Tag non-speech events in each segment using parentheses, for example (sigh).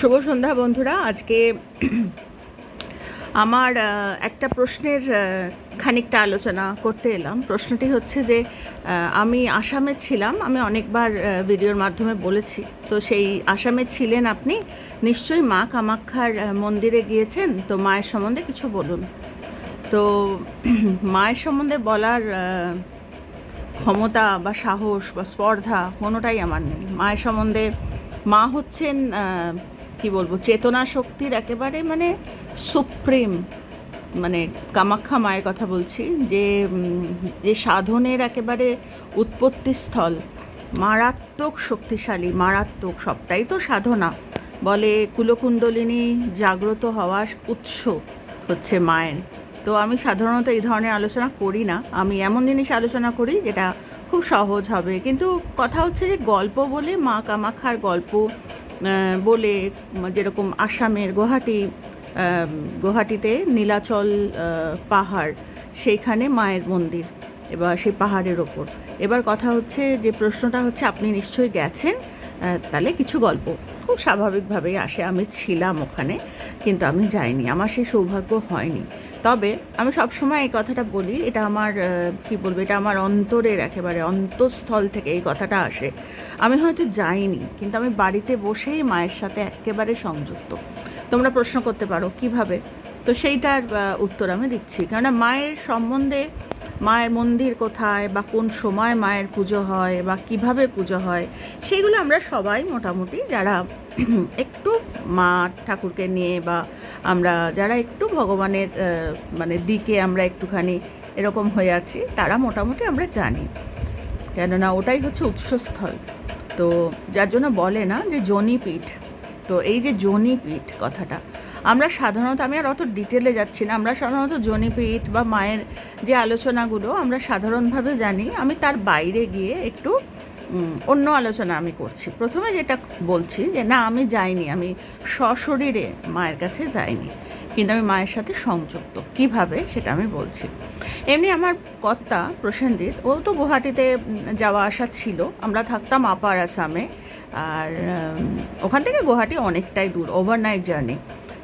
শুভ সন্ধ্যা বন্ধুরা। আজকে আমার একটা প্রশ্নের খানিকটা আলোচনা করতে এলাম। প্রশ্নটি হচ্ছে যে আমি আসামে ছিলাম, আমি অনেকবার ভিডিওর মাধ্যমে বলেছি। তো সেই আসামে ছিলেন আপনি? নিশ্চয়ই মা কামাক্ষার মন্দিরে গিয়েছেন? তো মায়ের সম্বন্ধে কিছু বলুন। তো (clears throat) মায়ের সম্বন্ধে বলার ক্ষমতা বা সাহস বা স্পর্ধা কোনোটাই আমার নেই। মায়ের সম্বন্ধে মা হচ্ছেন কি বলব, চেতনা শক্তির একেবারে মানে সুপ্রিম মানে কামাখ্যা মায়ের কথা বলছি, যে যে সাধনের একেবারে উৎপত্তিস্থল মারাত্মক শক্তিশালী, মারাত্মক সবটাই তো সাধনা, বলে কুলকুণ্ডলিনী জাগ্রত হওয়ার উৎস হচ্ছে মায়ের। তো আমি সাধারণত এই ধরনের আলোচনা করি না, আমি এমন জিনিস আলোচনা করি যেটা খুব সহজ হবে, কিন্তু কথা হচ্ছে যে গল্প বলে মা কামাখ্যার গল্প বলে যেরকম আসামের গুয়াহাটি আহ, গুয়াহাটিতে নীলাচল পাহাড় সেইখানে মায়ের মন্দির এবার সেই পাহাড়ের ওপর। এবার কথা হচ্ছে যে প্রশ্নটা হচ্ছে আপনি নিশ্চয়ই গেছেন? তাহলে কিছু গল্প। খুব স্বাভাবিকভাবেই আসে আমি ছিলাম ওখানে কিন্তু আমি যাইনি আমার সেই সৌভাগ্য হয়নি। তবে আমি সবসময় এই কথাটা বলি, এটা আমার কি বলব, এটা আমার অন্তরের একেবারে অন্তঃস্থল থেকে এই কথাটা আসে। আমি হয়তো যাইনি, কিন্তু আমি বাড়িতে বসেই মায়ের সাথে একেবারে সংযুক্ত। তোমরা প্রশ্ন করতে পারো, কীভাবে? তো সেইটার উত্তর আমি দিচ্ছি। কেননা মায়ের সম্বন্ধে, মায়ের মন্দির কোথায় বা কোন সময় মায়ের পুজো হয় বা কীভাবে পুজো হয় সেইগুলো আমরা সবাই মোটামুটি যারা (clears throat) একটু মা ঠাকুরকে নিয়ে বা আমরা যারা একটু ভগবানের মানে দিকে আমরা একটুখানি এরকম হয়ে আছি, তারা মোটামুটি আমরা জানি। কেননা ওটাই হচ্ছে উৎসস্থল। তো যার জন্য বলে না যে জনিপীঠ তো এই যে জনিপীঠ কথাটা, আমরা সাধারণত, আমি আর অত ডিটেলে যাচ্ছি না, আমরা সাধারণত জনিপীঠ বা মায়ের যে আলোচনাগুলো আমরা সাধারণভাবে জানি। আমি তার বাইরে গিয়ে একটু অন্য আলোচনা আমি করছি। প্রথমে যেটা বলছি যে, না, আমি যাইনি, আমি সশরীরে মায়ের কাছে যাইনি, কিন্তু আমি মায়ের সাথে সংযুক্ত। কীভাবে? সেটা আমি বলছি। এমনি আমার কর্তা প্রসেনজিৎ, ও তো গুয়াহাটিতে যাওয়া আসা ছিল। আমরা থাকতাম আপার আসামে। আর ওখান থেকে গুয়াহাটি অনেকটাই দূর ওভারনাইট জার্নি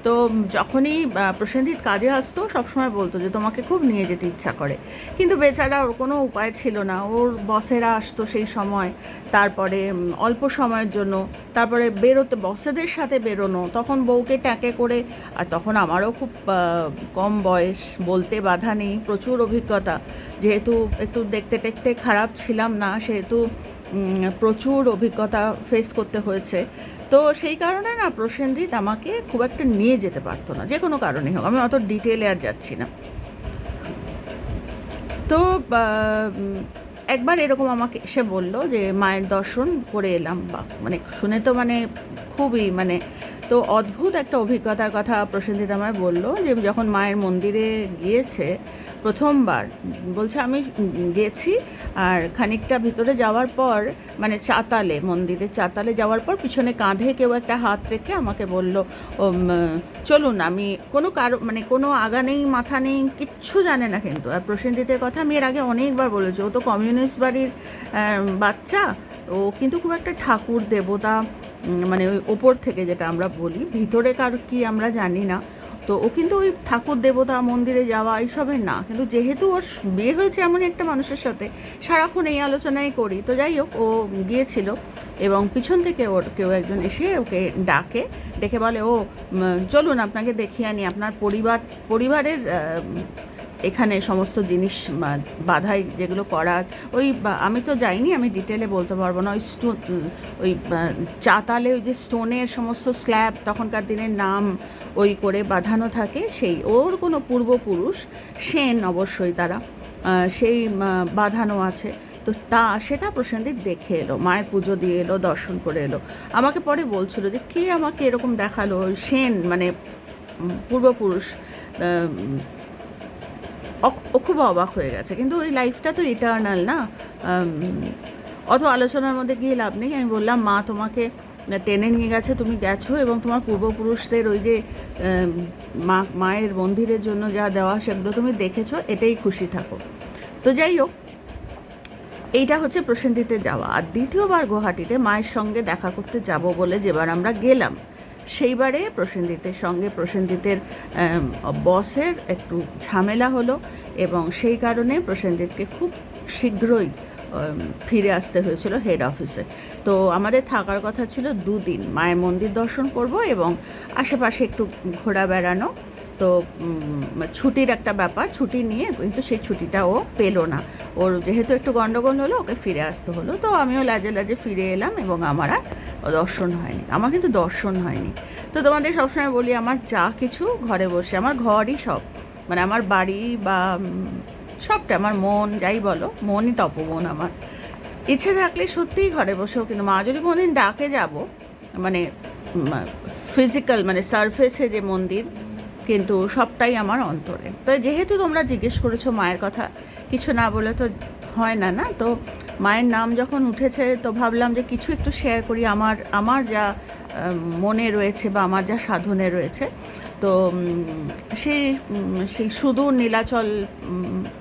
তো যখনই প্রসেনজিৎ কাজে আসতো, সবসময় বলতো যে তোমাকে খুব নিয়ে যেতে ইচ্ছা করে। কিন্তু বেচারা ওর কোনো উপায় ছিল না। ওর বসেরা আসতো সেই সময়, তারপরে অল্প সময়ের জন্য, তারপরে বেরোতে, বসেদের সাথে বেরোনো, তখন বউকে ট্যাঁকে করে, আর তখন আমারও খুব কম বয়স, বলতে বাধা নেই, প্রচুর অভিজ্ঞতা। যেহেতু একটু দেখতে টেকতে খারাপ ছিলাম না, সেহেতু প্রচুর অভিজ্ঞতা ফেস করতে হয়েছে। তো সেই কারণে না প্রসেনজিৎ আমাকে খুব একটা নিয়ে যেতে পারতো না, যে কোনো কারণেই হোক। আমি অত ডিটেলে আর যাচ্ছি না। তো একবার এরকম আমাকে এসে বলল যে, মায়ের দর্শন করে এলাম, বা মানে শুনে তো মানে খুবই মানে তো অদ্ভুত একটা অভিজ্ঞতার কথা প্রসেনজিৎ আমায় বলল যে যখন মায়ের মন্দিরে গিয়েছে প্রথমবার, বলছে আমি গেছি আর খানিকটা ভিতরে যাওয়ার পর মানে চাতালে মন্দিরে চাতালে যাওয়ার পর পিছনে কাঁধে কেউ একটা হাত রেখে আমাকে বলল চলুন আমি কোনো কারও মানে কোনো আগা নেই, মাথা নেই, কিচ্ছু জানে না কিন্তু। আর প্রসেনজিতের কথা আমি এর আগে অনেকবার বলেছি, ও তো কমিউনিস্ট বাড়ির বাচ্চা, ও কিন্তু খুব একটা ঠাকুর, দেবতা মানে ওই ওপর থেকে যেটা আমরা বলি ভিতরে কার কি আমরা জানি না। তো ও কিন্তু ওই ঠাকুর দেবতা, মন্দিরে যাওয়া, এইসবের না। কিন্তু যেহেতু ওর বিয়ে হয়েছে এমন একটা মানুষের সাথে, সারাক্ষণ এই আলোচনাই করি। তো যাই হোক, ও গিয়েছিল এবং পিছন থেকে ওর কেউ একজন এসে ওকে ডাকে, ডেকে বলে, ও চলুন আপনাকে দেখিয়ে আনি। আপনার পরিবার, পরিবারের এখানে সমস্ত জিনিস বাধাই যেগুলো করার ওই আমি তো যাইনি, আমি ডিটেলে বলতে পারব না, ওই স্টো, ওই চাতালে ওই যে স্টোনের সমস্ত স্ল্যাব তখনকার দিনের নাম ওই করে বাঁধানো থাকে, সেই, ওর কোনো পূর্বপুরুষ, সেন অবশ্যই তারা সেই বাঁধানো আছে। তো তা, সেটা প্রসেনজিৎ দেখে এলো, মায়ের পুজো দিয়ে এলো, দর্শন করে এলো। আমাকে পরে বলছিল যে, কে আমাকে এরকম দেখাল সেন মানে পূর্বপুরুষ ও খুব অবাক হয়ে গেছে। কিন্তু ওই লাইফটা তো ইটার্নাল না? অত আলোচনার মধ্যে গিয়ে লাভ নেই। আমি বললাম, মা, তোমাকে টেনে নিয়ে গেছে, তুমি গেছো এবং তোমার পূর্বপুরুষদের ওই যে মা, মায়ের মন্দিরের জন্য যা দেওয়া সেগুলো তুমি দেখেছ এটাই খুশি থাকো। তো যাই হোক, এইটা হচ্ছে প্রসেনজিতে যাওয়া। আর দ্বিতীয়বার গুয়াহাটিতে মায়ের সঙ্গে দেখা করতে যাব বলে যেবার আমরা গেলাম। সেইবারে প্রসেনজিতের সঙ্গে প্রসেনজিতের বসের একটু ঝামেলা হলো এবং সেই কারণে প্রসেনজিৎকে খুব শীঘ্রই ফিরে আসতে হয়েছিল হেড অফিসে। তো আমাদের থাকার কথা ছিল দুদিন। মায়ের মন্দির দর্শন করব এবং আশেপাশে একটু ঘোরা বেড়ানো তো ছুটির একটা ব্যাপার, ছুটি নিয়ে কিন্তু সেই ছুটিটা ও পেল না। ওর যেহেতু একটু গণ্ডগোল হলো, ওকে ফিরে আসতে হলো, তো আমিও লাজে লাজে ফিরে এলাম এবং আমার আর দর্শন হয়নি। আমার কিন্তু দর্শন হয়নি। তো তোমাদের সবসময় বলি, আমার যা কিছু ঘরে বসে, আমার ঘরই সব। মানে আমার বাড়ি বা সবটা, আমার মন, যাই বলো, মনই তপমন আমার। ইচ্ছে থাকলে সত্যিই ঘরে বসেও কিন্তু, মা যদি কোনোদিন ডাকে যাব মানে ফিজিক্যাল মানে সারফেসে যে মন্দির কিন্তু সবটাই আমার অন্তরে। তো যেহেতু তোমরা জিজ্ঞেস করেছ মায়ের কথা, কিছু না বলে তো হয় না না? তো মায়ের নাম যখন উঠেছে, তো ভাবলাম যে কিছু একটু শেয়ার করি আমার আমার যা মনে রয়েছে বা আমার যা সাধনে রয়েছে। তো সেই সেই সুদূর নীলাচল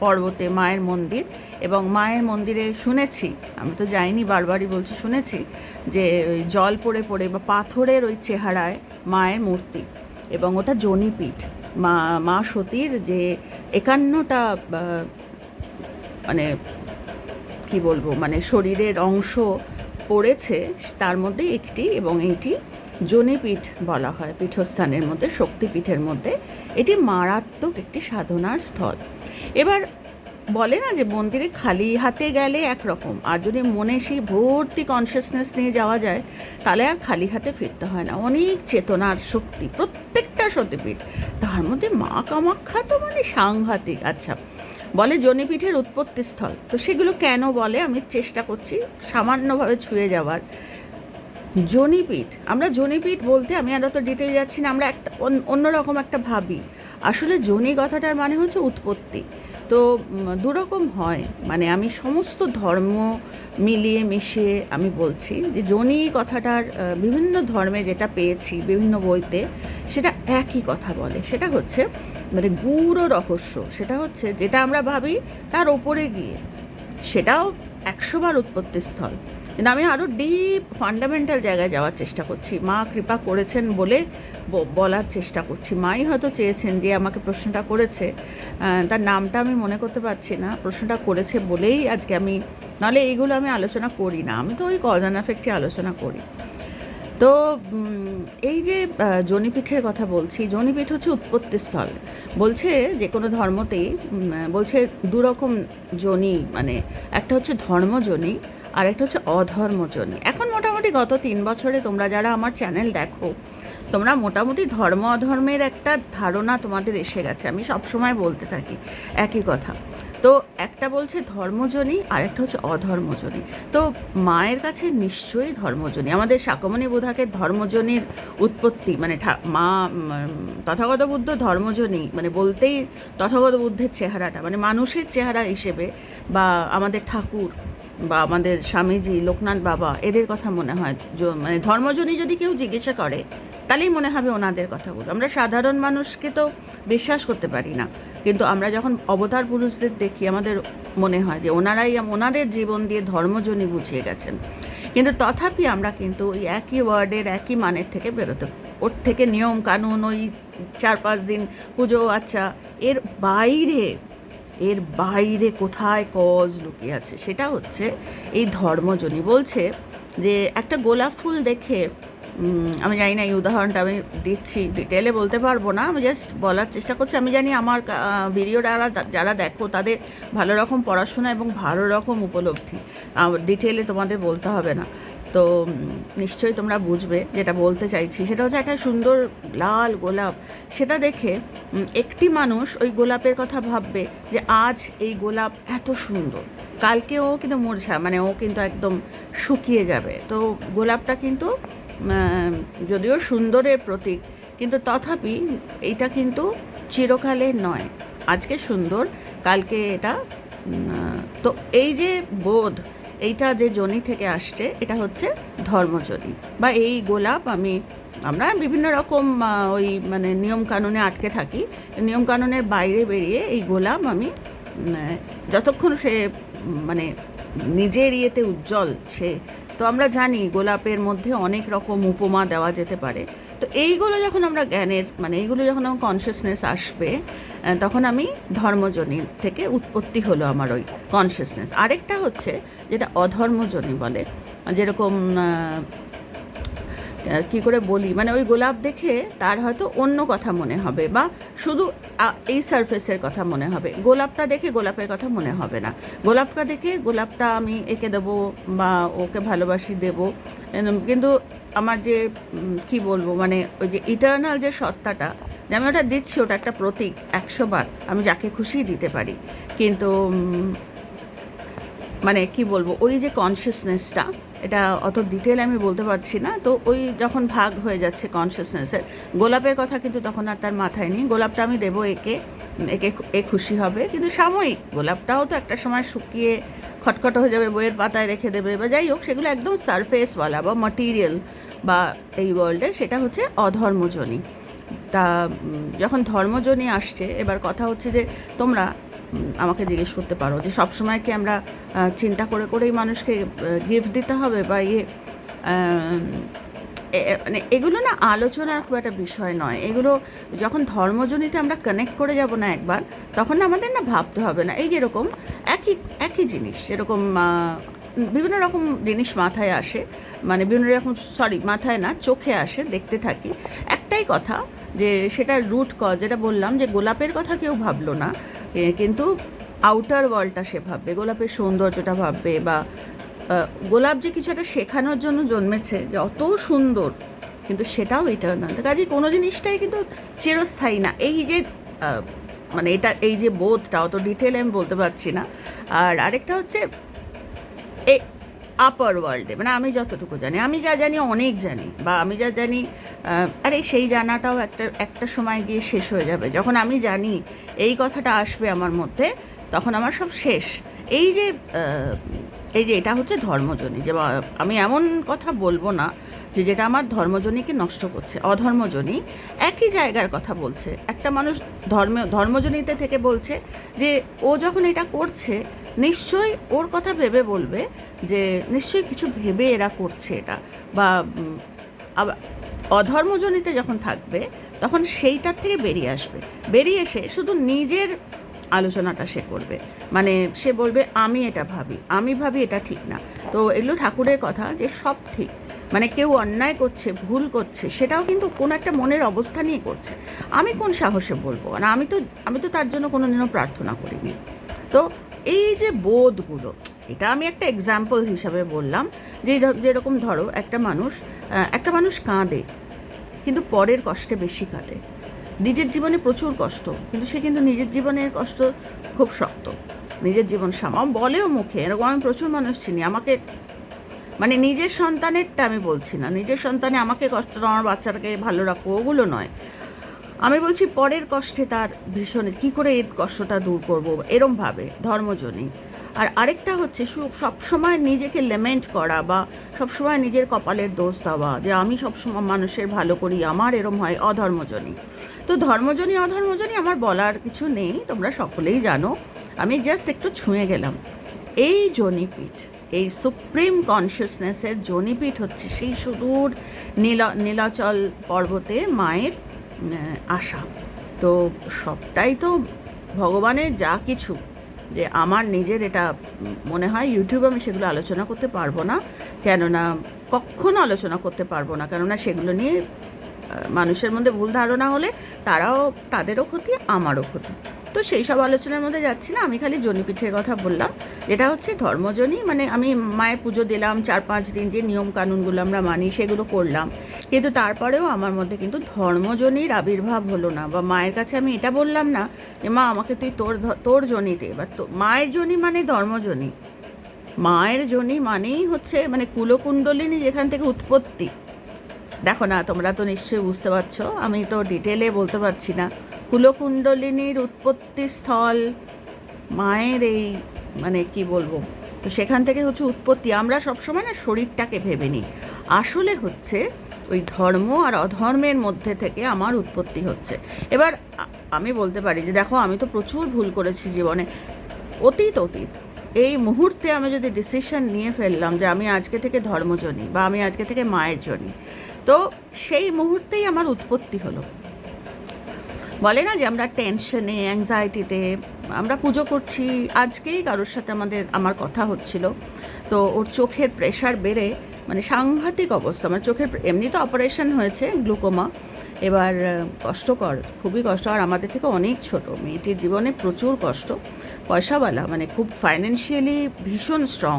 পর্বতে মায়ের মন্দির এবং মায়ের মন্দিরে শুনেছি, আমি তো যাইনি, বারবারই বলছি শুনেছি যে জল পড়ে পড়ে বা পাথরের ওই চেহারায় মায়ের মূর্তি। এবং ওটা জনিপীঠ মা মা সতীর যে একান্নটা মানে কি বলব মানে শরীরের অংশ পড়েছে, তার মধ্যে একটি এবং এইটি জনিপীঠ বলা হয়, পীঠস্থানের মধ্যে, শক্তিপীঠের মধ্যে। এটি মারাত্মক একটি সাধনার স্থল। এবার বলে না যে মন্দিরে খালি হাতে গেলে একরকম। আর যদি মনে সেই ভর্তি কনসিয়াসনেস নিয়ে যাওয়া যায়, তাহলে আর খালি হাতে ফিরতে হয় না। অনেক চেতনার শক্তি, প্রত্যেকটা সতীপীঠ। তার মধ্যে মা কামাখ্যা তো মানে সাংঘাতিক। আচ্ছা বলে জনিপীঠের উৎপত্তি স্থল। তো সেগুলো কেন বলে? আমি চেষ্টা করছি সামান্যভাবে ছুঁয়ে যাওয়ার। জনিপীঠ, আমরা জনিপীঠ বলতে আমি আর অত ডিটেল যাচ্ছি না, আমরা একটা অন্য- অন্যরকম একটা ভাবি। আসলে জনি কথাটার মানে হচ্ছে উৎপত্তি। তো দুরকম হয়। মানে আমি সমস্ত ধর্ম মিলিয়ে মিশিয়ে আমি বলছি যে, জনি কথাটার বিভিন্ন ধর্মে যেটা পেয়েছি, বিভিন্ন বইতে, সেটা একই কথা বলে। সেটা হচ্ছে মানে গূঢ় রহস্য। সেটা হচ্ছে, যেটা আমরা ভাবি তার ওপরে গিয়ে। সেটাও একশোবার উৎপত্তির স্থল কিন্তু আমি আরও ডিপ ফান্ডামেন্টাল জায়গায় যাওয়ার চেষ্টা করছি। মা কৃপা করেছেন বলে বলার চেষ্টা করছি। মাই হয়তো চেয়েছেন যে আমাকে প্রশ্নটা করেছে। তার নামটা আমি মনে করতে পারছি না। প্রশ্নটা করেছে বলেই আজকে আমি, নাহলে এইগুলো আমি আলোচনা করি না। আমি তো ওই কজন এফেক্টে আলোচনা করি। তো এই যে জনিপীঠের কথা বলছি, জনিপীঠ হচ্ছে উৎপত্তিস্থল। বলছে যে কোনো ধর্মতেই বলছে দুরকম জনি মানে একটা হচ্ছে ধর্মজনি আর একটা হচ্ছে অধর্মজনি। এখন মোটামুটি গত তিন বছরে তোমরা যারা আমার চ্যানেল দেখো, তোমরা মোটামুটি ধর্ম অধর্মের একটা ধারণা তোমাদের এসে গেছে। আমি সবসময় বলতে থাকি একই কথা। তো একটা বলছে ধর্মজনী আর একটা হচ্ছে অধর্মজনী। তো মায়ের কাছে নিশ্চয়ই ধর্মজনী। আমাদের শাকমণি বোধাকে ধর্মজনীর উৎপত্তি মানে মা তথাগত বুদ্ধ ধর্মজনী মানে বলতেই তথাগত বুদ্ধের চেহারাটা মানে মানুষের চেহারা হিসেবে বা আমাদের ঠাকুর বা আমাদের স্বামীজি, লোকনাথ বাবা, এদের কথা মনে হয়। মানে ধর্মজনী যদি কেউ জিজ্ঞাসা করে, তাহলেই মনে হবে ওনাদের কথাগুলো। আমরা সাধারণ মানুষকে তো বিশ্বাস করতে পারি না। কিন্তু আমরা যখন অবতার পুরুষদের দেখি, আমাদের মনে হয় যে ওনারাই ওনাদের জীবন দিয়ে ধর্মজনী বুঝিয়ে গেছেন। কিন্তু তথাপি আমরা কিন্তু ওই একই ওয়ার্ডের একই মানের থেকে বেরোতে, ওর থেকে নিয়ম কানুন ওই চার পাঁচ দিন পুজো আচ্ছা এর বাইরে এর বাইরে কোথায় কজ লুকিয়ে আছে? সেটা হচ্ছে এই ধর্মজনী বলছে যে একটা গোলাপ ফুল দেখে আমি জানি না এই উদাহরণটা আমি দিচ্ছি ডিটেলে বলতে পারব না, আমি জাস্ট বলার চেষ্টা করছি। আমি জানি আমার ভিডিও যারা যারা দেখো, তাদের ভালো রকম পড়াশোনা এবং ভালো রকম উপলব্ধি। ডিটেলে তোমাদের বলতে হবে না। তো নিশ্চয়ই তোমরা বুঝবে যেটা বলতে চাইছি। সেটা হচ্ছে একটা সুন্দর লাল গোলাপ। সেটা দেখে একটি মানুষ ওই গোলাপের কথা ভাববে যে, আজ এই গোলাপ এত সুন্দর। কালকে ও কিন্তু মূর্ছা মানে ও কিন্তু একদম শুকিয়ে যাবে। তো গোলাপটা কিন্তু যদিও সুন্দরের প্রতীক, কিন্তু তথাপি এইটা কিন্তু চিরকালের নয়। আজকে সুন্দর, কালকে এটা তো এই যে বোধ এইটা যে জনি থেকে আসছে, এটা হচ্ছে ধর্মজনি। বা এই গোলাপ আমি, আমরা বিভিন্ন রকম ওই মানে নিয়ম কানুনে আটকে থাকি। নিয়ম কানুনের বাইরে বেরিয়ে এই গোলাপ আমি যতক্ষণ সে মানে নিজের ইয়েতে উজ্জ্বল সে, তো আমরা জানি গোলাপের মধ্যে অনেক রকম উপমা দেওয়া যেতে পারে। তো এইগুলো যখন আমরা জ্ঞানের মানে এইগুলো যখন আমার কনসিয়াসনেস আসবে তখন আমি ধর্মজনী থেকে উৎপত্তি হলো আমার ওই কনসিয়াসনেস আরেকটা হচ্ছে যেটা অধর্মজনী বলে, যেরকম কি করে বলি? মানে ওই গোলাপ দেখে তার হয়তো অন্য কথা মনে হবে বা শুধু এই সারফেসের কথা মনে হবে। গোলাপটা দেখে গোলাপের কথা মনে হবে না। গোলাপটা দেখে গোলাপটা আমি এঁকে দেবো বা ওকে ভালোবাসি দেবো। কিন্তু আমার যে কি বলব মানে ওই যে ইটার্নাল যে সত্তাটা, যে আমি ওটা দিচ্ছি, ওটা একটা প্রতীক একশো বার। আমি যাকে খুশি দিতে পারি। কিন্তু মানে কি বলব, ওই যে কনসিয়াসনেসটা এটা অত ডিটেল আমি বলতে পারছি না। তো ওই যখন ভাগ হয়ে যাচ্ছে কনসিয়াসনেসের গোলাপের কথা কিন্তু তখন আর তার মাথায় নেই। গোলাপটা আমি দেবো একে একে এ খুশি হবে। কিন্তু সাময়িক গোলাপটাও তো একটা সময় শুকিয়ে খটখট হয়ে যাবে, বইয়ের পাতায় রেখে দেবে বা যাই হোক, সেগুলো একদম সারফেসওয়ালা বা মাটিরিয়াল বা এই ওয়ার্ল্ডে সেটা হচ্ছে অধর্মজনী। তা যখন ধর্মজনী আসছে, এবার কথা হচ্ছে যে তোমরা আমাকে জিজ্ঞেস করতে পারো যে সবসময় কি আমরা চিন্তা করে করেই মানুষকে গিফট দিতে হবে বা ইয়ে মানে এগুলো না আলোচনার খুব একটা বিষয় নয়। এগুলো যখন ধর্মজনিতে আমরা কানেক্ট করে যাব না একবার, তখন আমাদের না ভাবতে হবে না। এই যেরকম একই একই জিনিস, যেরকম বিভিন্ন রকম জিনিস মাথায় আসে মানে বিভিন্ন রকম সরি মাথায় না, চোখে আসে, দেখতে থাকি। একটাই কথা যে সেটা রুট কজ যেটা বললাম যে গোলাপের কথা কেউ ভাবলো না। কিন্তু আউটার ওয়ালটা সে ভাববে, গোলাপের সৌন্দর্যটা ভাববে বা গোলাপ যে কিছু একটা শেখানোর জন্য জন্মেছে, যে অত সুন্দর, কিন্তু সেটাও ইটার্নাল কাজে কোনো জিনিসটাই কিন্তু চিরস্থায়ী না। এই যে মানে এটা, এই যে বোধটা, অত ডিটেল আমি বলতে পারছি না। আর আরেকটা হচ্ছে আপার ওয়ার্ল্ডে মানে আমি যতটুকু জানি, আমি যা জানি অনেক জানি, বা আমি যা জানি আরে সেই জানাটাও একটা একটা সময় গিয়ে শেষ হয়ে যাবে। যখন আমি জানি এই কথাটা আসবে আমার মধ্যে, তখন আমার সব শেষ। এই যে এই যে এটা হচ্ছে ধর্মজনী যে আমি এমন কথা বলব না যে যেটা আমার ধর্মজনীকে নষ্ট করছে অধর্মজনী একই জায়গার কথা বলছে। একটা মানুষ ধর্ম ধর্মজনীতে থেকে বলছে যে, ও যখন এটা করছে, নিশ্চয়ই ওর কথা ভেবে বলবে যে, নিশ্চয়ই কিছু ভেবে এরা করছে এটা। বা অধর্মজনীতে যখন থাকবে, তখন সেইটার থেকে বেরিয়ে আসবে। বেরিয়ে এসে শুধু নিজের আলোচনাটা সে করবে। মানে সে বলবে, আমি এটা ভাবি, আমি ভাবি এটা ঠিক না। তো এগুলো ঠাকুরের কথা যে সব ঠিক। মানে কেউ অন্যায় করছে, ভুল করছে, সেটাও কিন্তু কোনো একটা মনের অবস্থা নিয়ে করছে। আমি কোন সাহসে বলব? না আমি তো আমি তো তার জন্য কোনো দিনও প্রার্থনা করিনি। তো এই যে বোধগুলো, এটা আমি একটা এক্সাম্পল হিসাবে বললাম। যে যেরকম ধরো একটা মানুষ একটা মানুষ কাঁদে, কিন্তু পরের কষ্টে বেশি কাঁদে। নিজের জীবনে প্রচুর কষ্ট, কিন্তু সে কিন্তু নিজের জীবনের কষ্ট খুব শক্ত। নিজের জীবন সামা বলেও মুখে, এরকম আমি প্রচুর মানুষ চিনি, আমাকে মানে নিজের সন্তানেরটা আমি বলছি না। নিজের সন্তানে আমাকে কষ্ট আমার বাচ্চাটাকে ভালো রাখো, ওগুলো নয়। আমি বলছি, পরের কষ্টে তার ভীষণ, কী করে এই কষ্টটা দূর করব? এরমভাবে, ধর্মজনী। আর আরেকটা হচ্ছে সবসময় নিজেকে লেমেন্ট করা বা সবসময় নিজের কপালের দোষ দেওয়া যে আমি সবসময় মানুষের ভালো করি, আমার এরম হয় অধর্মজনী তো ধর্মজনী অধর্মজনী আমার বলার কিছু নেই, তোমরা সকলেই জানো। আমি জাস্ট একটু ছুঁয়ে গেলাম। এই জনিপীঠ, এই সুপ্রিম কনসিয়াসনেসের জনিপীঠ হচ্ছে সেই সুদূর নীলা, নীলাচল পর্বতে মায়ের আশা তো সবটাই তো ভগবানের যা কিছু যে আমার নিজের এটা মনে হয়, ইউটিউবে আমি সেগুলো আলোচনা করতে পারব না। কেননা কখনো আলোচনা করতে পারব না। কেননা সেগুলো নিয়ে মানুষের মধ্যে ভুল ধারণা হলে তারাও তাদেরও ক্ষতি, আমারও ক্ষতি। তো সেই সব আলোচনার মধ্যে যাচ্ছি না, আমি খালি জনি পিঠের কথা বললাম। যেটা হচ্ছে ধর্মজনী মানে আমি মায়ের পুজো দিলাম, চার পাঁচ দিন যে নিয়ম কানুনগুলো আমরা মানি সেগুলো করলাম। কিন্তু তারপরেও আমার মধ্যে কিন্তু ধর্মজনীর আবির্ভাব হলো না, বা মায়ের কাছে আমি এটা বললাম না যে, মা, আমাকে তুই তোর তোর জনিতে বা তো, মায়ের জনি মানে ধর্মজনী। মায়ের জনি মানেই হচ্ছে মানে কুলকুণ্ডলিনী যেখান থেকে উৎপত্তি। দেখো না, তোমরা তো নিশ্চয়ই বুঝতে পারছ, আমি তো ডিটেলে বলতে পারছি না। কুলকুণ্ডলিনীর উৎপত্তি স্থল মায়ের এই মানে কি বলব, তো সেখান থেকে হচ্ছে উৎপত্তি। আমরা সবসময় না শরীরটাকে ভেবে নিই। আসলে হচ্ছে ওই ধর্ম আর অধর্মের মধ্যে থেকে আমার উৎপত্তি হচ্ছে। এবার আমি বলতে পারি যে দেখো, আমি তো প্রচুর ভুল করেছি জীবনে। অতীত অতীত। এই মুহূর্তে আমি যদি ডিসিশন নিয়ে ফেললাম যে আমি আজকে থেকে ধর্মজনী বা আমি আজকে থেকে মায়ের জনী, তো সেই মুহূর্তেই আমার উৎপত্তি হলো। বলে না যে আমরা টেনশনে অ্যাংজাইটিতে আমরা পুজো করছি, আজকেই কারোর সাথে আমাদের, আমার কথা হচ্ছিল। তো ওর চোখের প্রেশার বেড়ে মানে সাংঘাতিক অবস্থা মানে চোখের এমনি তো অপারেশন হয়েছে গ্লুকোমা এবার কষ্টকর, খুবই কষ্ট। আর আমাদের থেকে অনেক ছোট, মেয়েটির জীবনে প্রচুর কষ্ট। পয়সাওয়ালা মানে খুব ফাইন্যান্সিয়ালি ভীষণ স্ট্রং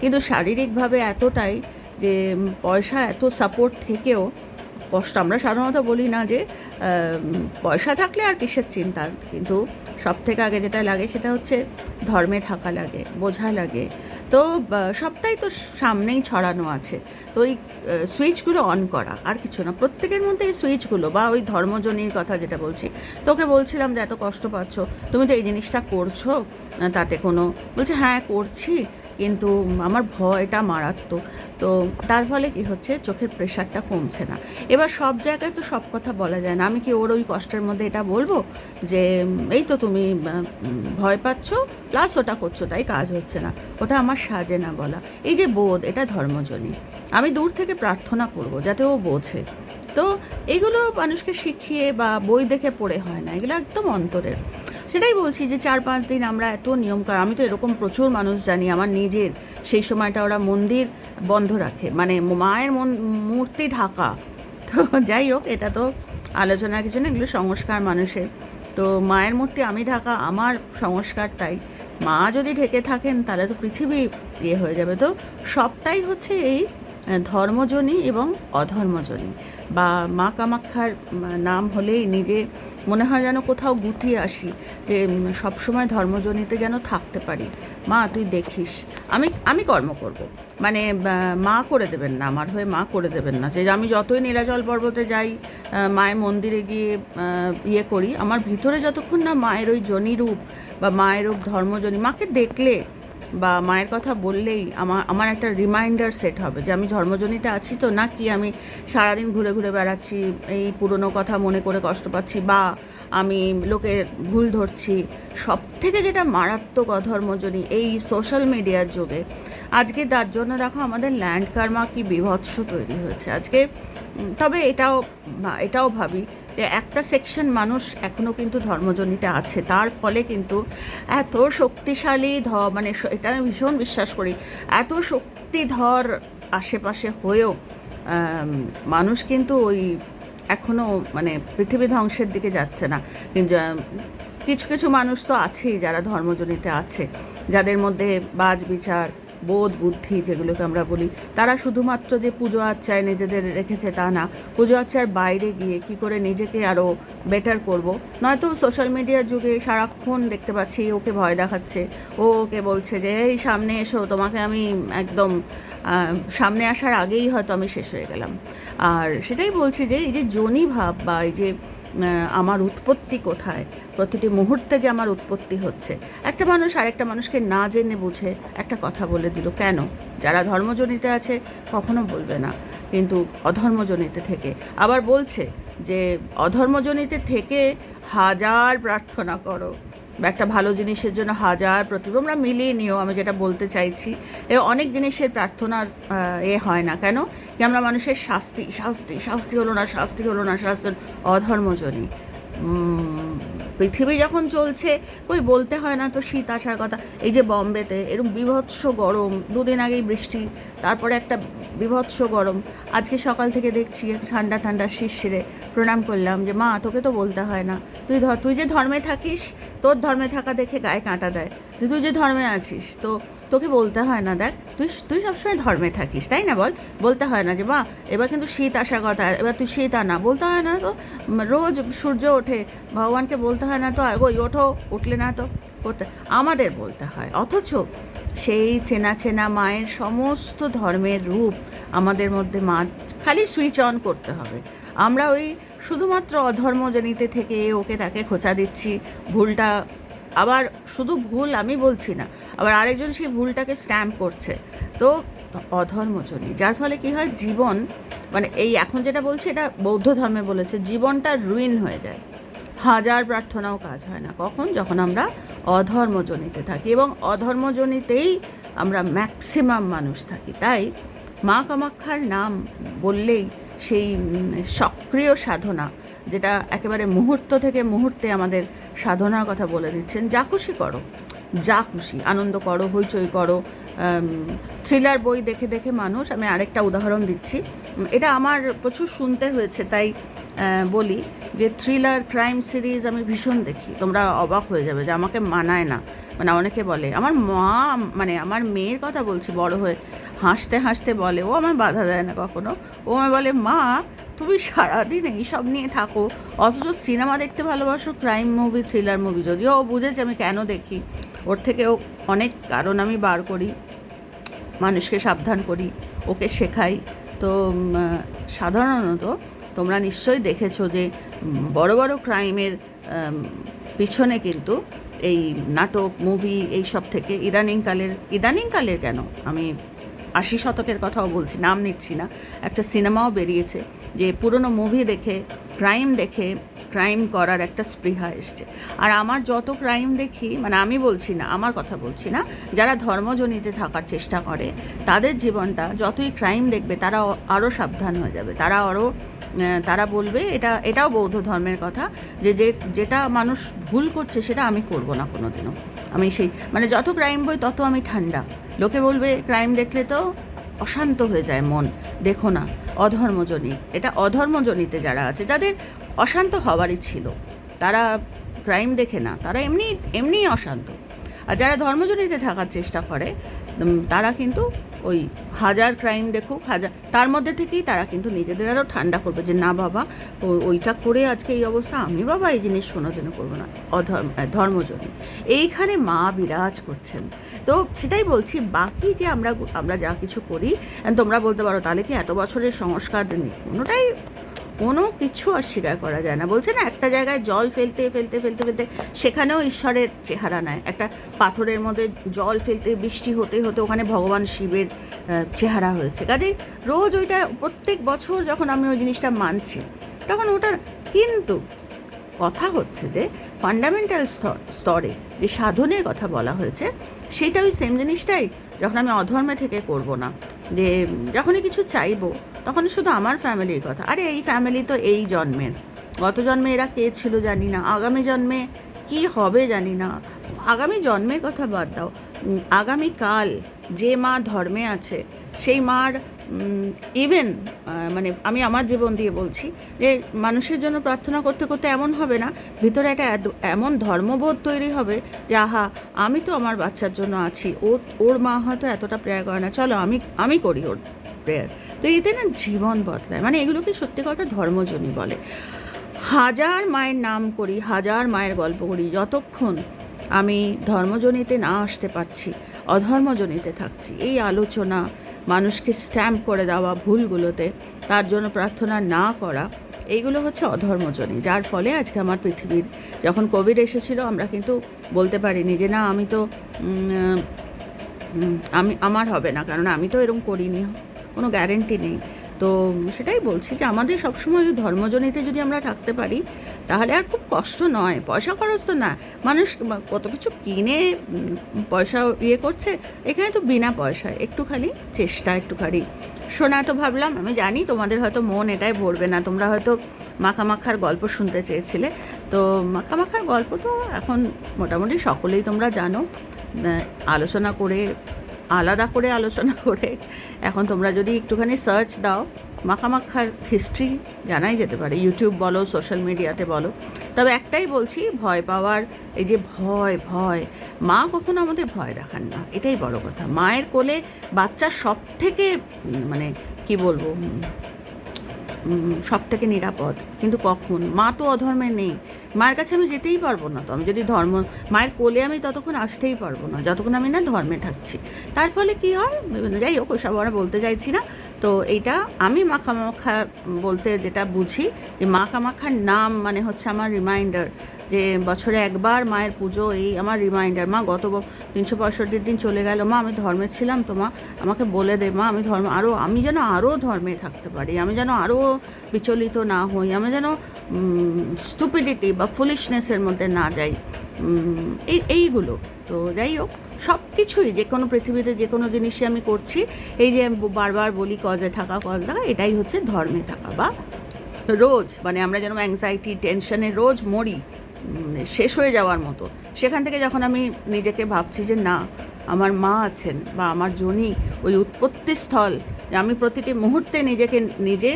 কিন্তু শারীরিকভাবে এতটাই যে পয়সা এত সাপোর্ট থেকেও কষ্ট আমরা সাধারণত বলি না যে পয়সা থাকলে আর কিসের চিন্তা? কিন্তু সব থেকে আগে যেটা লাগে সেটা হচ্ছে ধর্মে থাকা লাগে, বোঝা লাগে। তো সবটাই তো সামনেই ছড়ানো আছে। তো ওই সুইচগুলো অন করা, আর কিছু না। প্রত্যেকের মধ্যে এই সুইচগুলো বা ওই ধর্মজনীর কথা যেটা বলছি, তোকে বলছিলাম যে এত কষ্ট পাচ্ছ, তুমি তো এই জিনিসটা করছ তাতে কোনো, বলছে হ্যাঁ করছি কিন্তু আমার ভয়টা মারাত্মক। তো তার ফলে কি হচ্ছে, চোখের প্রেশারটা কমছে না। এবার সব জায়গায় তো সব কথা বলা যায় না। আমি কি ওর ওই কষ্টের মধ্যে এটা বলব? যে এই তো তুমি ভয় পাচ্ছ প্লাস ওটা করছ, তাই কাজ হচ্ছে না। ওটা আমার সাজে না বলা এই যে বোধ, এটা ধর্মজনী। আমি দূর থেকে প্রার্থনা করব, যাতে ও বোঝে। তো এগুলো মানুষকে শিখিয়ে বা বই দেখে পড়ে হয় না। এগুলো একদম অন্তরের। সেটাই বলছি যে চার পাঁচ দিন আমরা এত নিয়ম আমি তো এরকম প্রচুর মানুষ জানি, আমার নিজের, সেই সময়টা ওরা মন্দির বন্ধ রাখে মানে মায়ের মূর্তি ঢাকা। তো যাই হোক, এটা তো আলোচনার কিছু না, এগুলো সংস্কার মানুষের। তো মায়ের মূর্তি আমি ঢাকা, আমার সংস্কার তাই। মা যদি ঢেকে থাকেন, তাহলে তো পৃথিবী ইয়ে হয়ে যাবে। তো সবটাই হচ্ছে এই ধর্মজনী এবং অধর্মজনী। বা মা কামাক্ষার নাম হলেই নিজে মনে হয় যেন কোথাও গুটিয়ে আসি যে সবসময় ধর্মজনীতে যেন থাকতে পারি। মা, তুই দেখিস। আমি আমি কর্ম করব। মানে মা করে দেবেন না, আমার হয়ে মা করে দেবেন না। যে, আমি যতই নীলাচল পর্বতে যাই মায়ের মন্দিরে গিয়ে ইয়ে করি, আমার ভিতরে যতক্ষণ না মায়ের ওই জনী রূপ বা মায়ের ধর্মজনী, মাকে দেখলে বা মায়ের কথা বললেই আমার আমার একটা রিমাইন্ডার সেট হবে যে আমি ধর্মজনীতে আছি তো না কি আমি সারাদিন ঘুরে ঘুরে বেড়াচ্ছি, এই পুরনো কথা মনে করে কষ্ট পাচ্ছি, বা আমি লোকের ভুল ধরছি। সব থেকে যেটা মারাত্মক অধর্মজনী এই সোশ্যাল মিডিয়ার যুগে। আজকে তার জন্য দেখো আমাদের ল্যান্ড কার্মা কি বিভৎস তৈরি হয়েছে। আজকে তবে এটাও এটাও ভাবি একটা সেকশন মানুষ এখনও কিন্তু ধর্মজনীতে আছে। তার ফলে কিন্তু এত শক্তিশালী ধ মানে এটা আমি ভীষণ বিশ্বাস করি, এত শক্তিধর আশেপাশে হয়েও মানুষ কিন্তু ওই এখনও মানে পৃথিবী ধ্বংসের দিকে যাচ্ছে না। কিছু কিছু মানুষ তো আছেই যারা ধর্মজনীতে আছে, যাদের মধ্যে বাজ বিচার বোধ বুদ্ধি যেগুলোকে আমরা বলি, তারা শুধুমাত্র যে পুজো আচ্চায় নিজেদের রেখেছে তা না, পুজো আচ্চার বাইরে গিয়ে কি করে নিজেকে আরও বেটার করব? নয়তো সোশ্যাল মিডিয়ার যুগে সারাক্ষণ দেখতে পাচ্ছি ওকে ভয় দেখাচ্ছে, ও ওকে বলছে যে, এই সামনে এসো, তোমাকে আমি একদম সামনে আসার আগেই হয়তো আমি শেষ হয়ে গেলাম। আর সেটাই বলছি যে, এই যে জনি ভাব বা এই যে আমার উৎপত্তি কোথায়? প্রতিটি মুহূর্তে যে আমার উৎপত্তি হচ্ছে। একটা মানুষ আরেকটা মানুষকে না জেনে বুঝে একটা কথা বলে দিল, কেন? যারা ধর্মজনিতে আছে, কখনো বলবে না। কিন্তু অধর্মজনিতে থেকে। আবার বলছে যে, অধর্মজনিতে থেকে হাজার প্রার্থনা করো। বা একটা ভালো জিনিসের জন্য হাজার প্রতিভা। আমরা মিলিয়ে নিও, আমি যেটা বলতে চাইছি। এ অনেক জিনিসের প্রার্থনার এ হয় না। কেন? কি আমরা মানুষের শাস্তি শাস্তি শাস্তি হলো না, শাস্তি হলো না, শাস্তি অধর্মজনী পৃথিবী যখন চলছে ওই বলতে হয় না তো শীত আসার কথা। এই যে বম্বেতে এরকম বিভৎস গরম, দুদিন আগেই বৃষ্টি, তারপরে একটা বিভৎস গরম। আজকে সকাল থেকে দেখছি ঠান্ডা ঠান্ডা শিরশিরে। প্রণাম করলাম যে, মা, তোকে তো বলতে হয় না। তুই ধর, তুই যে ধর্মে থাকিস তোর ধর্মে থাকা দেখে গায়ে কাঁটা দেয়। তুই তুই যে ধর্মে আছিস, তো তোকে বলতে হয় না, দেখ, তুই তুই সবসময় ধর্মে থাকিস, তাই না বল? বলতে হয় না যে মা এবার কিন্তু শীত আসার কথা, এবার তুই শীত আনা। বলতে হয় না তো রোজ সূর্য ওঠে, ভগবানকে বলতে হয় না তো ওই ওঠো, উঠলে না তো। করতে, আমাদের বলতে হয়। অথচ সেই চেনা চেনা মায়ের সমস্ত ধর্মের রূপ আমাদের মধ্যে মা, খালি সুইচ অন করতে হবে। আমরা ওই শুধুমাত্র অধর্মজনিতে থেকে ওকে তাকে খোঁচা দিচ্ছি, ভুলটা আবার শুধু ভুল আমি বলছি না, আবার আরেকজন সেই ভুলটাকে স্ট্যাম্প করছে। তো অধর্মজনী যার ফলে কি হয় জীবন মানে এই এখন যেটা বলছি এটা বৌদ্ধ ধর্মে বলেছে, জীবনটা রুইন হয়ে যায়। হাজার প্রার্থনাও কাজ হয় না। কখন? যখন আমরা অধর্মজনিতে থাকি এবং অধর্মজনিতেই আমরা ম্যাক্সিমাম মানুষ থাকি। তাই মা কামাক্ষার নাম বললেই সেই সক্রিয় সাধনা, যেটা একেবারে মুহূর্ত থেকে মুহূর্তে আমাদের সাধনার কথা বলে দিচ্ছেন, যা খুশি করো, যা খুশি, আনন্দ করো, হইচই করো থ্রিলার বই দেখে দেখে মানুষ, আমি আরেকটা উদাহরণ দিচ্ছি এটা আমার প্রচুর শুনতে হয়েছে, তাই বলি যে থ্রিলার ক্রাইম সিরিজ আমি ভীষণ দেখি, তোমরা অবাক হয়ে যাবে যে আমাকে মানায় না। মানে অনেকে বলে, আমার মা মানে আমার মেয়ের কথা বলছি, বড় হয়ে হাসতে হাসতে বলে, ও আমার বাধা দেয় না কখনো। ও আমায় বলে, মা, তুমি সারাদিন এইসব নিয়ে থাকো, অথচ সিনেমা দেখতে ভালোবাসো ক্রাইম মুভি থ্রিলার মুভি যদিও ও বুঝেছে আমি কেন দেখি। ওর থেকেও অনেক কারণ আমি বার করি, মানুষকে সাবধান করি, ওকে শেখাই। তো সাধারণত তোমরা নিশ্চয়ই দেখেছ যে বড় বড় ক্রাইমের পিছনে কিন্তু এই নাটক মুভি এই সব থেকে ইদানিংকালের ইদানিংকালের কেন? আমি আশি শতকের কথাও বলছি, নাম নিচ্ছি না। একটা সিনেমাও বেরিয়েছে যে পুরনো মুভি দেখে ক্রাইম দেখে ক্রাইম করার একটা স্পৃহা এসছে। আর আমার যত ক্রাইম দেখি মানে আমি বলছি না, আমার কথা বলছি না, যারা ধর্মজনিতে থাকার চেষ্টা করে, তাদের জীবনটা যতই ক্রাইম দেখবে, তারা আরও সাবধান হয়ে যাবে। তারা আরও তারা বলবে, এটা, এটাও বৌদ্ধ ধর্মের কথা, যে যে, যেটা মানুষ ভুল করছে, সেটা আমি করব না কোনোদিনও। আমি সেই মানে যত ক্রাইম বই, তত আমি ঠান্ডা। লোকে বলবে ক্রাইম দেখলে তো অশান্ত হয়ে যায় মন। দেখো না, অধর্মজনী, এটা অধর্মজনীতে যারা আছে, যাদের অশান্ত হওয়ারই ছিল, তারা ক্রাইম দেখে না, তারা এমনি, এমনিই অশান্ত। আর যারা ধর্মজনীতে থাকার চেষ্টা করে তারা কিন্তু ওই হাজার ক্রাইম দেখুক হাজার, তার মধ্যে থেকেই তারা কিন্তু নিজেদের আরও ঠান্ডা করবে যে না বাবা ওইটা করে আজকে এই অবস্থা, আমি বাবা এই জিনিস শোনার জন্য করব না, অধর্ম ধর্মজনী এইখানে মা বিরাজ করছেন। তো সেটাই বলছি, বাকি যে আমরা আমরা যা কিছু করি তোমরা বলতে পারো তাহলে কি এত বছরের সংস্কার কোনোটাই কোনো কিছু অস্বীকার করা যায় না। বলছে না, একটা জায়গায় জল ফেলতে ফেলতে ফেলতে ফেলতে সেখানেও ঈশ্বরের চেহারা নেয় একটা পাথরের মধ্যে জল ফেলতে, বৃষ্টি হতে হতে ওখানে ভগবান শিবের চেহারা হয়েছে। কাজেই রোজ ওইটা প্রত্যেক বছর যখন আমি ওই জিনিসটা মানছি, তখন ওটার কিন্তু কথা হচ্ছে যে ফান্ডামেন্টাল স্তরে যে সাধনের কথা বলা হয়েছে, সেটা ওই সেম জিনিসটাই যখন আমি অধর্মে থেকে করব না, যে যখনই কিছু চাইব তখন শুধু আমার ফ্যামিলির কথা। আরে এই ফ্যামিলি তো এই জন্মের। গত জন্মে এরা কে ছিল জানি না। আগামী জন্মে কি হবে জানি না। আগামী জন্মের কথা বাদ দাও। আগামীকাল যে মা ধর্মে আছে, সেই মার ইভেন মানে আমি আমার জীবন দিয়ে বলছি যে মানুষের জন্য প্রার্থনা করতে করতে এমন হবে না, ভিতরে একটা এমন ধর্মবোধ তৈরি হবে যে, আহা, আমি তো আমার বাচ্চার জন্য আছি ও ওর মা হয়তো এতটা প্রেয়ার করে না, চলো আমি আমি করি ওর প্রেয়ার তো এতে না জীবন বদলায় মানে এগুলোকে সত্যি কথা ধর্মজনী বলে। হাজার মায়ের নাম করি, হাজার মায়ের গল্প করি, যতক্ষণ আমি ধর্মজনিতে না আসতে পারছি অধর্মজনিতে থাকছি, এই আলোচনা মানুষকে স্ট্যাম্প করে দেওয়া ভুলগুলোতে, তার জন্য প্রার্থনা না করা, এইগুলো হচ্ছে অধর্মজনী যার ফলে আজকে আমার পৃথিবীর, যখন কোভিড এসেছিল, আমরা কিন্তু বলতে পারিনি যে, না, আমি তো আমি, আমার হবে না, কারণ আমি তো এরকম করিনি, কোনো গ্যারেন্টি নেই। তো সেটাই বলছি যে, আমাদের সবসময় ওই ধর্মজনিতে যদি আমরা থাকতে পারি তাহলে আর খুব কষ্ট নয়, পয়সা খরচ তো না। মানুষ কত কিছু কিনে পয়সা ইয়ে করছে, এখানে তো বিনা পয়সায় একটু খালি চেষ্টা, একটুখানি। শোনা তো ভাবলাম, আমি জানি তোমাদের হয়তো মন এটাই ভরবে না, তোমরা হয়তো মাখামাখার গল্প শুনতে চেয়েছিলে। তো মাখামাখার গল্প তো এখন মোটামুটি সকলেই তোমরা জানো। আলোচনা করে, আলাদা করে আলোচনা করে, এখন তোমরা যদি একটুখানি সার্চ দাও মাখামাখার হিস্ট্রি জানাই যেতে পারে। ইউটিউব বলো সোশ্যাল মিডিয়াতে বলো। তবে একটাই বলছি, ভয় পাওয়ার, এই যে ভয় ভয়, মা কখনো আমাদের ভয় দেখান না। এটাই বড় কথা। মায়ের কোলে বাচ্চা সব থেকে মানে কি বলব সব থেকে নিরাপদ। কিন্তু কখন? মা তো অধর্মে নেই। মায়ের কাছে আমি যেতেই পারব না তো। আমি যদি ধর্ম, মায়ের কোলে আমি ততক্ষণ আসতেই পারব না। যতক্ষণ আমি না ধর্মে থাকছি। তার ফলে কী হয়? যাই হোক ওইসব আমরা বলতে চাইছি না। তো এইটা আমি মাখামাখা বলতে যেটা বুঝি যে মাখা মাখার নাম মানে হচ্ছে আমার রিমাইন্ডার যে বছরে একবার মায়ের পুজো, এই আমার রিমাইন্ডার মা গত তিনশো পঁয়ষট্টির দিন চলে গেল, মা আমি ধর্মে ছিলাম তো মা আমাকে বলে দে, মা আমি ধর্ম আরও আমি যেন আরও ধর্মে থাকতে পারি, আমি যেন আরও বিচলিত না হই, আমি যেন স্টুপিডিটি বা ফুলিশনেসের মধ্যে না যাই এই, এইগুলো, তো যাই হোক সব কিছুই যে কোনো পৃথিবীতে যে কোনো জিনিসই আমি করছি, এই যে বারবার বলি কজে থাকা কজ থাকা, এটাই হচ্ছে ধর্মে থাকা বা রোজ মানে আমরা যেন অ্যাংজাইটি টেনশনে রোজ মরি শেষ হয়ে যাওয়ার মতো। সেখান থেকে যখন আমি নিজেকে ভাবছি যে না, আমার মা আছেন বা আমার জনি ওই উৎপত্তিস্থল, আমি প্রতিটি মুহূর্তে নিজেকে নিজে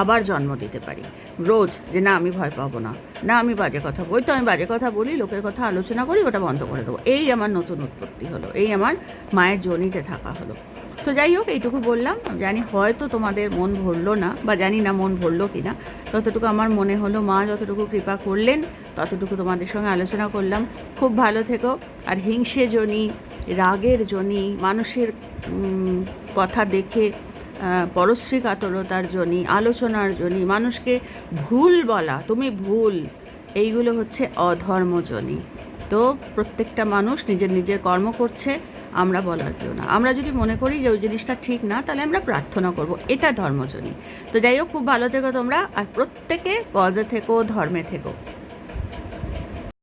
আবার জন্ম দিতে পারি। রোজ যে না, আমি ভয় পাবো না। না, আমি বাজে কথা বলি। তো আমি বাজে কথা বলি, লোকের কথা আলোচনা করি, ওটা বন্ধ করে দেবো। এই আমার নতুন উৎপত্তি হলো। এই আমার মায়ের জনিতে থাকা হলো। তো যাই হোক, এইটুকু বললাম। জানি হয়তো তোমাদের মন ভরলো না, বা জানি না মন ভরলো কি না ততটুকু আমার মনে হলো, মা যতটুকু কৃপা করলেন, ততটুকু তোমাদের সঙ্গে আলোচনা করলাম। খুব ভালো থেকো। আর হিংসে জনি, রাগের জনি, মানুষের কথা দেখে পরশ্রী কাতরতার জনি আলোচনার জনি মানুষকে ভুল বলা, তুমি ভুল, এইগুলো হচ্ছে অধর্মজনী তো প্রত্যেকটা মানুষ নিজের নিজের কর্ম করছে, আমরা বলার কেউ না। আমরা যদি মনে করি যে ওই জিনিসটা ঠিক না, তাহলে আমরা প্রার্থনা করব, এটা ধর্মজনী তো যাই হোক, খুব ভালো থেকো তোমরা, আর প্রত্যেকে গজে থেকো, ধর্মে থেকো।